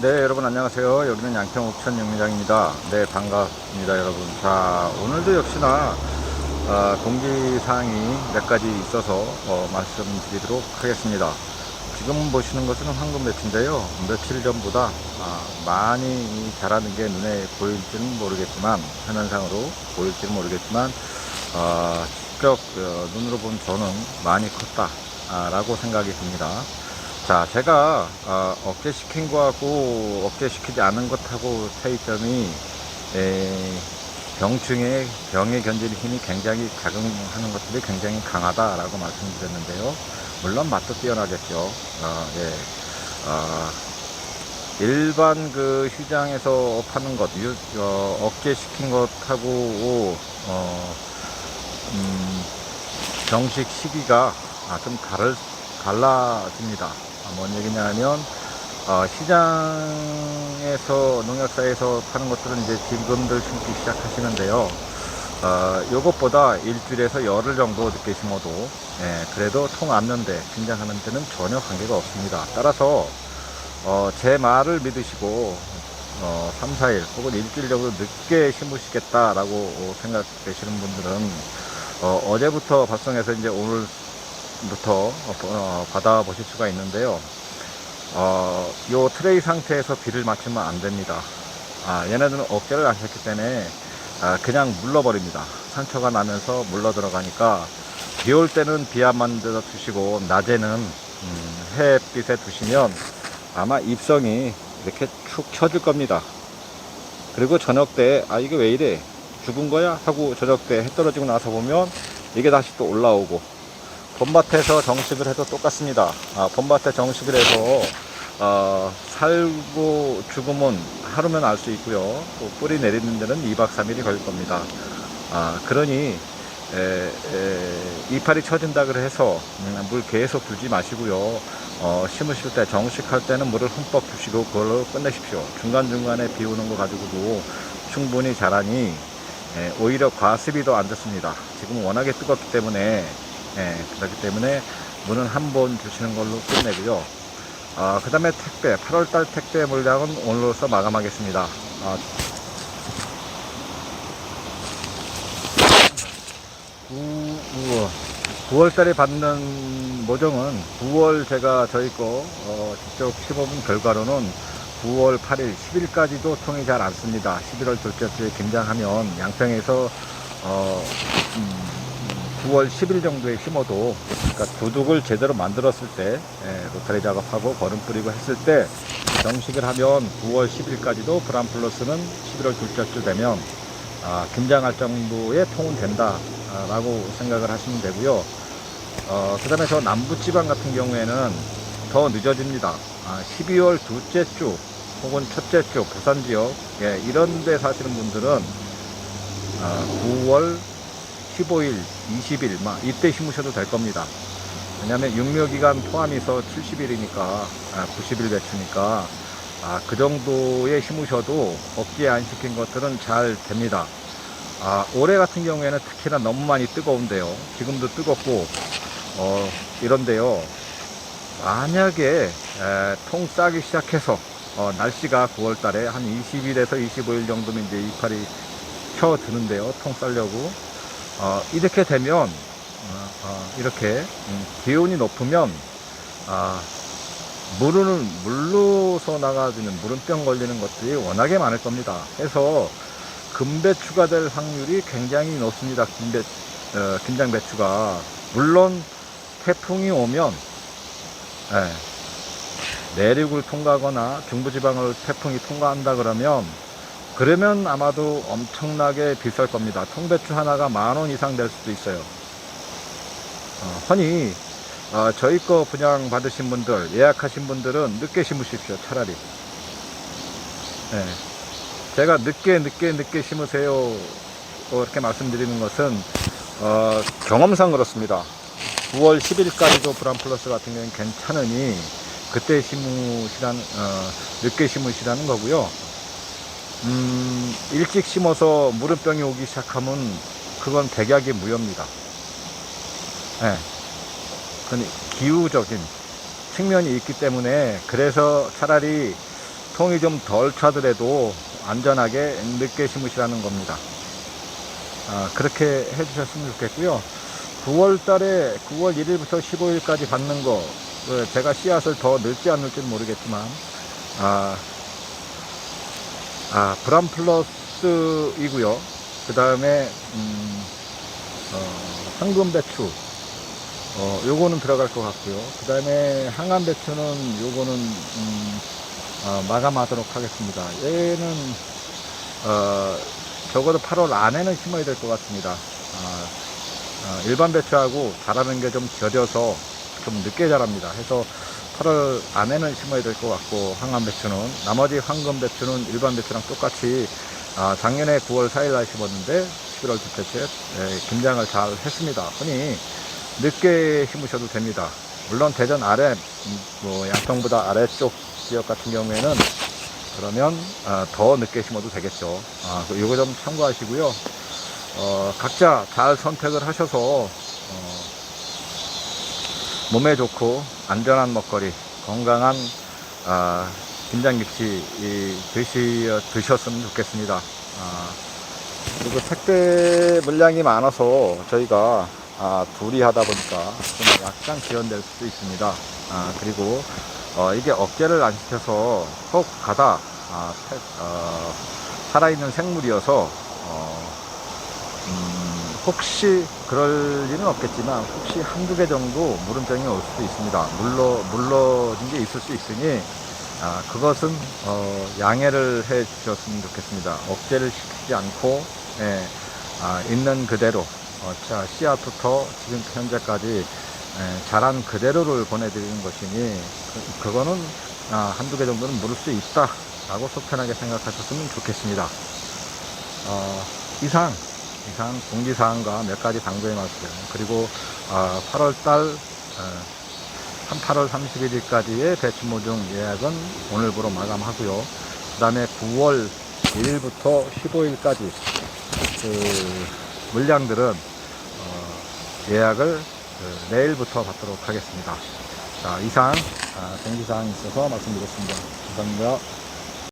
네, 여러분 안녕하세요. 여기는 양평 옥천 영리장입니다. 네, 반갑습니다, 여러분. 자, 오늘도 역시나 아, 공지사항이 몇 가지 있어서 어, 말씀드리도록 하겠습니다. 지금 보시는 것은 황금 매트인데요. 며칠 전보다 아, 많이 자라는 게 눈에 보일지는 모르겠지만, 화면상으로 보일지는 모르겠지만, 아, 직접 어, 눈으로 본 저는 많이 컸다 라고 생각이 듭니다. 자, 제가 어, 어깨 시킨 거하고 어깨 시키지 않은 것하고 차이점이 에, 병충해 병에 견디는 힘이 굉장히 작용하는 것들이 굉장히 강하다라고 말씀드렸는데요. 물론 맛도 뛰어나겠죠. 어, 예. 어, 일반 그 시장에서 파는 것, 유, 어, 어깨 시킨 것하고 어, 음, 정식 시기가 아, 좀 다를 달라집니다. 아, 뭔 얘기냐면 어, 시장에서 농약사에서 파는 것들은 이제 지금들 심기 시작하시는데요. 어, 요것보다 일주일에서 열흘 정도 늦게 심어도 예, 그래도 통 앞는데 긴장하는 데는 전혀 관계가 없습니다. 따라서 어, 제 말을 믿으시고 어, 3, 4일 혹은 일주일 정도 늦게 심으시겠다라고 생각되시는 분들은 어, 어제부터 발송해서 이제 오늘 부터 어, 어, 받아보실 수가 있는데요. 어, 요 트레이 상태에서 비를 맞추면 안 됩니다. 아, 얘네들은 어깨를 안 쳤기 때문에 아, 그냥 물러버립니다. 상처가 나면서 물러 들어가니까 비 올 때는 비안 맞는 데다 두시고 낮에는 음, 햇빛에 두시면 아마 입성이 이렇게 축 쳐질 겁니다. 그리고 저녁 때 아 이게 왜 이래 죽은 거야 하고 저녁 때 해 떨어지고 나서 보면 이게 다시 또 올라오고 봄밭에서 정식을 해도 똑같습니다. 아, 봄밭에 정식을 해서 어, 살고 죽으면 하루면 알 수 있고요. 또 뿌리 내리는 데는 2박 3일이 걸릴 겁니다. 아, 그러니 에, 에, 이파리 쳐진다 그래 해서 음, 물 계속 두지 마시고요. 어, 심으실 때 정식할 때는 물을 흠뻑 주시고 그걸로 끝내십시오. 중간중간에 비 오는 거 가지고도 충분히 자라니 에, 오히려 과습이 더 안 좋습니다. 지금 워낙에 뜨겁기 때문에 예, 그렇기 때문에 물은 한 번 주시는 걸로 끝내고요. 아, 그 다음에 택배, 8월달 택배 물량은 오늘로서 마감하겠습니다. 아, 9, 월 달에 받는 모종은 9월 제가 저희 거 어, 직접 심어본 결과로는 9월 8일, 10일까지도 통이 잘 안 씁니다. 11월 둘째 주에 김장하면 양평에서 어, 음, 9월 10일 정도에 심어도 그러니까 두둑을 제대로 만들었을 때 예, 로타리 작업하고 거름 뿌리고 했을 때 정식을 하면 9월 10일까지도 브람 플러스는 11월 둘째 주 되면 아, 김장할 정도의 통은 된다라고 생각을 하시면 되고요. 어, 그 다음에 저 남부지방 같은 경우에는 더 늦어집니다. 아, 12월 둘째 주 혹은 첫째 주 부산 지역 예, 이런 데 사시는 분들은 아, 9월 15일, 20일, 막 이때 심으셔도 될 겁니다. 왜냐하면 육묘기간 포함해서 70일이니까, 아, 90일 배추니까, 아, 그 정도에 심으셔도 어깨에 안 시킨 것들은 잘 됩니다. 아, 올해 같은 경우에는 특히나 너무 많이 뜨거운데요. 지금도 뜨겁고, 어, 이런데요. 만약에 에, 통 싸기 시작해서 어, 날씨가 9월 달에 한 20일에서 25일 정도면 이제 이파리 켜 드는데요. 통 싸려고. 어, 이렇게 되면 어, 어, 이렇게 음, 기온이 높으면 아, 물은 물로서 나가지는 물은병 걸리는 것들이 워낙에 많을 겁니다. 해서 금배 추가 될 확률이 굉장히 높습니다. 김배 어, 김장 배추가 물론 태풍이 오면 예, 내륙을 통과하거나 중부지방을 태풍이 통과한다 그러면 그러면 아마도 엄청나게 비쌀 겁니다. 통배추 하나가 만 원 이상 될 수도 있어요. 어, 허니 어, 저희 거 분양 받으신 분들 예약하신 분들은 늦게 심으십시오. 차라리. 네. 제가 늦게 늦게 늦게 심으세요. 어, 이렇게 말씀드리는 것은 어, 경험상 그렇습니다. 9월 10일까지도 브람 플러스 같은 경우는 괜찮으니 그때 심으시라는 어, 늦게 심으시라는 거고요. 음, 일찍 심어서 무릎병이 오기 시작하면 그건 백약의 무효입니다. 예. 그 기후적인 측면이 있기 때문에 그래서 차라리 통이 좀 덜 차더라도 안전하게 늦게 심으시라는 겁니다. 아, 그렇게 해주셨으면 좋겠고요. 9월 달에 9월 1일부터 15일까지 받는 거, 그 제가 씨앗을 더 넣을지 안 넣을지는 모르겠지만, 아, 아, 브람 플러스이고요. 그 다음에, 음, 어, 황금 배추, 어, 요거는 들어갈 것 같고요. 그 다음에 항암 배추는 요거는, 음, 어, 마감하도록 하겠습니다. 얘는, 어, 적어도 8월 안에는 심어야 될 것 같습니다. 아, 어, 일반 배추하고 자라는 게좀 저려서 좀 늦게 자랍니다. 해서 8월 안에는 심어야 될 것 같고 황암 배추는 나머지 황금 배추는 일반 배추랑 똑같이 아, 작년에 9월 4일 날 심었는데 11월 둘째 에 김장을 잘 했습니다. 흔히 늦게 심으셔도 됩니다. 물론 대전 아래 음, 뭐 양평보다 아래쪽 지역 같은 경우에는 그러면 아, 더 늦게 심어도 되겠죠. 아, 이거 좀 참고하시고요. 어, 각자 잘 선택을 하셔서 어, 몸에 좋고 안전한 먹거리, 건강한 아, 김장김치 이, 드시, 드셨으면 좋겠습니다. 아, 그리고 택배 물량이 많아서 저희가 아, 둘이 하다 보니까 좀 약간 지연될 수도 있습니다. 아, 그리고 어, 이게 억제를 안 시켜서 혹 가다 아, 태- 어, 살아있는 생물이어서 어, 음, 혹시 그럴 일은 없겠지만 혹시 한두 개 정도 물음병이 올 수도 있습니다. 물러 물러진 게 있을 수 있으니 아, 그것은 어, 양해를 해 주셨으면 좋겠습니다. 억제를 시키지 않고 예, 아, 있는 그대로 어, 자, 씨앗부터 지금 현재까지 예, 자란 그대로를 보내드리는 것이니 그, 그거는 아, 한두 개 정도는 물을 수 있다 라고 속편하게 생각하셨으면 좋겠습니다. 어, 이상 이상 공지사항과 몇 가지 당부의 말씀 그리고 어, 8월달 한 8월 31일까지의 배추 모종 예약은 오늘부로 마감하고요. 그 다음에 9월 1일부터 15일까지 그 물량들은 어, 예약을 그 내일부터 받도록 하겠습니다. 자, 이상 아, 공지사항이 있어서 말씀드렸습니다. 감사합니다.